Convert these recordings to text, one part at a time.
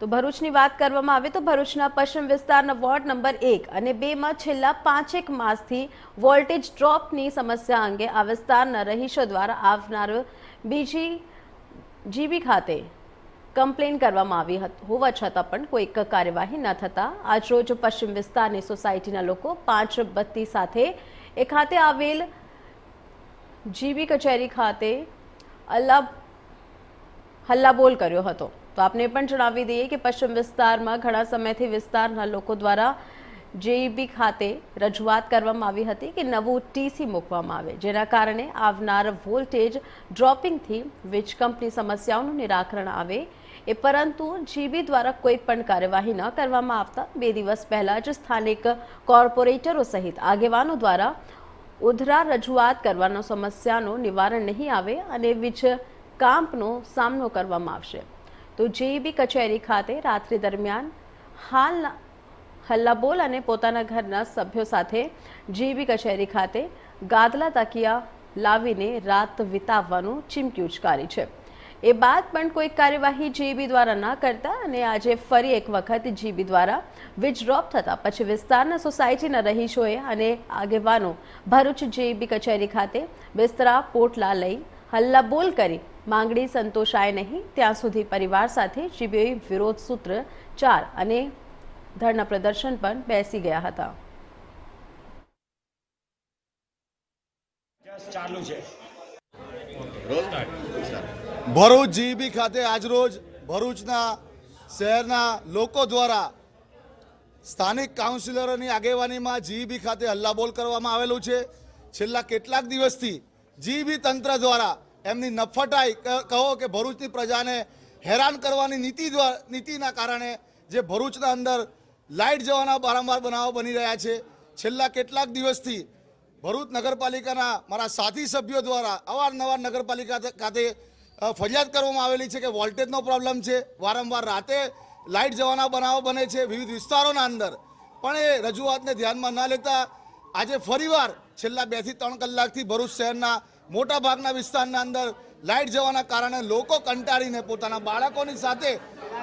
તો ભરૂચની વાત કરવામાં આવે તો ભરૂચના પશ્ચિમ વિસ્તારના વોર્ડ નંબર એક અને બેમાં છેલ્લા પાંચેક માસથી વોલ્ટેજ ડ્રોપની સમસ્યા અંગે આ વિસ્તારના રહીશો દ્વારા આવનાર બીજી જીબી ખાતે કમ્પ્લેન કરવામાં આવી હોવા છતાં પણ કોઈ કાર્યવાહી ન થતાં આજરોજ પશ્ચિમ વિસ્તારની સોસાયટીના લોકો પાંચ બત્તી સાથે એ ખાતે આવેલ જીબી કચેરી ખાતે અલ્લા, હલ્લાબોલ કર્યો હતો. તો આપને પણ જણાવી દઈએ કે પશ્ચિમ વિસ્તારમાં ઘણા સમયથી વિસ્તારના લોકો દ્વારા જેઈબી ખાતે રજૂઆત કરવામાં આવી હતી કે નવું ટીસી મૂકવામાં આવે, જેના કારણે આવનાર વોલ્ટેજ ડ્રોપિંગથી વીજ કંપની સમસ્યાઓનું નિરાકરણ આવે. એ પરંતુ જીબી દ્વારા કોઈ પણ કાર્યવાહી ન કરવામાં આવતા બે દિવસ પહેલાં જ સ્થાનિક કોર્પોરેટરો સહિત આગેવાનો દ્વારા ઉધરા રજૂઆત કરવાનો સમસ્યાનું નિવારણ નહીં આવે અને વીજ કાંપનો સામનો કરવામાં આવશે. તો જેઈબી કચેરી ખાતે રાત્રિ દરમિયાન હાલના હલ્લાબોલ અને પોતાના ઘરના સભ્યો સાથે જીબી કચેરી ખાતે ગાદલા તકિયા લાવીને રાત વિતાવવાનું ચીમકી ઉચકારી છે. એ બાદ પણ કોઈ કાર્યવાહી જીબી દ્વારા ન કરતા અને આજે ફરી એક વખત જીબી દ્વારા વીજ થતા. પછી વિસ્તારના સોસાયટીના રહીશોએ અને આગેવાનો ભરૂચ જીબી કચેરી ખાતે બિસ્તરા પોટલા લઈ હલ્લાબોલ કરી માંગણી સંતોષાય નહીં. ત્યાં સુધી પરિવાર સાથે જીબીએ વિરોધ સૂત્ર ચાર અને ધરના પ્રદર્શન પર બેસી ગયા હતા. ભરૂચ જીબી ખાતે આજરોજ ભરૂચના શહેરના લોકો દ્વારા સ્થાનિક કાઉન્સિલરોની આગેવાનીમાં જીબી ખાતે હલ્લાબોલ કરવામાં આવેલું છે. છેલ્લા કેટલાક દિવસથી જીબી તંત્ર દ્વારા એમની નફટાઈ કહો કે ભરૂચની પ્રજાને હેરાન કરવાની નીતિ નીતિના કારણે જે ભરૂચના અંદર લાઇટ જવાના વારંવાર બનાવો બની રહ્યા છે. છેલ્લા કેટલાક દિવસથી ભરૂચ નગરપાલિકાના મારા સાથી સભ્યો દ્વારા અવારનવાર નગરપાલિકા ખાતે ફરિયાદ કરવામાં આવેલી છે કે વોલ્ટેજનો પ્રોબ્લેમ છે. વારંવાર રાતે લાઇટ જવાના બનાવો બને છે વિવિધ વિસ્તારોના અંદર. પણ એ રજૂઆતને ધ્યાનમાં ન લેતા આજે ફરીવાર છેલ્લા બેથી ત્રણ કલાકથી ભરૂચ શહેરના મોટા ભાગના વિસ્તારના અંદર લાઇટ જવાના કારણે લોકો કંટાળીને પોતાના બાળકોની સાથે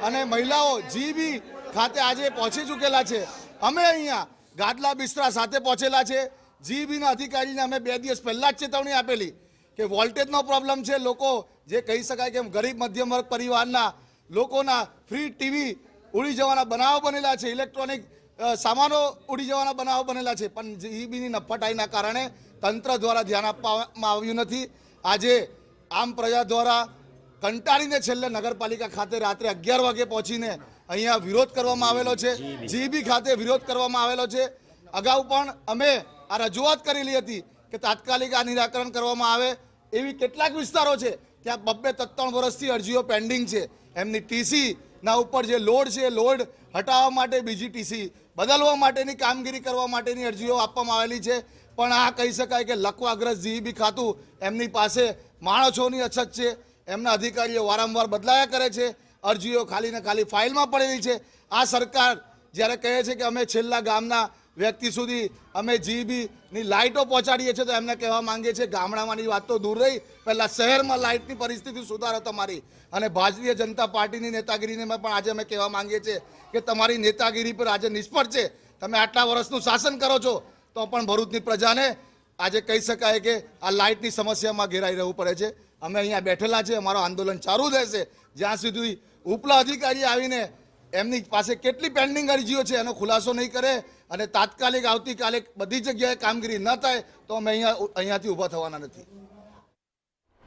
અને મહિલાઓ જીબી ખાતે આજે પહોંચી ચૂકેલા છે. અમે અહીંયા ગાદલા બિસ્તરા સાથે પહોંચેલા છે. જીબીના અધિકારીને અમે બે દિવસ પહેલાં જ ચેતવણી આપેલી કે વોલ્ટેજનો પ્રોબ્લેમ છે. લોકો જે કહી શકાય કે ગરીબ મધ્યમ વર્ગ પરિવારના લોકોના ફ્રી ટીવી ઉડી જવાના બનાવો બનેલા છે. ઇલેક્ટ્રોનિક સામાનો ઉડી જવાના બનાવો બનેલા છે પણ જીબીની નફટાઈના કારણે તંત્ર દ્વારા ધ્યાન આપવામાં આવ્યું નથી. આજે આમ પ્રજા દ્વારા કંટાળીને છેલ્લે નગરપાલિકા ખાતે રાત્રે અગિયાર વાગે પહોંચીને અહીંયા વિરોધ કરવામાં આવેલો છે. જીબી. ખાતે વિરોધ કરવામાં આવેલો છે. અગાઉ પણ અમે આ રજૂઆત કરેલી હતી કે તાત્કાલિક આ નિરાકરણ કરવામાં આવે એવી કેટલાક વિસ્તારો છે ત્યાં બબ્બે ત્રણ વર્ષથી અરજીઓ પેન્ડિંગ છે. એમની ટીસી ના, ઉપર જે લોડ છે લોડ હટાવવા માટે બીજીટીસી બદલવા માટેની કામગીરી કરવા માટેની અરજીઓ આપવામાં આવેલી છે. પણ આ કહી શકાય કે લકવાગ્રસ્ત જીઈબી ખાતું એમની પાસે માણસોની અછત છે. એમના અધિકારીઓ વારંવાર બદલાયા કરે છે. અરજીઓ ખાલી ને ખાલી ફાઇલમાં પડેલી છે. આ સરકાર જ્યારે કહે છે કે અમે છેલ્લા ગામના વ્યક્તિ સુધી અમે જીબીની લાઇટો પહોંચાડીએ છીએ તો એમને કહેવા માંગીએ છીએ ગામડામાંની વાત તો દૂર રહી, પહેલાં શહેરમાં લાઇટની પરિસ્થિતિ સુધારો તમારી. અને ભારતીય જનતા પાર્ટીની નેતાગીરીને પણ આજે અમે કહેવા માંગીએ છીએ કે તમારી નેતાગીરી પર આજે નિષ્ફળ છે, તમે આટલા વર્ષનું શાસન કરો છો, તો પણ ભરૂચની પ્રજાને આજે કહી શકાય કે આ લાઇટની સમસ્યામાં ઘેરાઈ રહેવું પડે છે. અમે અહીંયા બેઠેલા છે અમારું આંદોલન ચાલુ રહેશે. જ્યાં સુધી ઉપલા અધિકારી આવીને એમની પાસે કેટલી પેન્ડિંગ અરજીઓ છે એનો ખુલાસો નહીં કરે અને તાત્કાલિક આવતીકાલે બધી જગ્યાએ કામગીરી ન થાય તો અમે અહીંયા અહીંયાથી ઊભા થવાના નથી.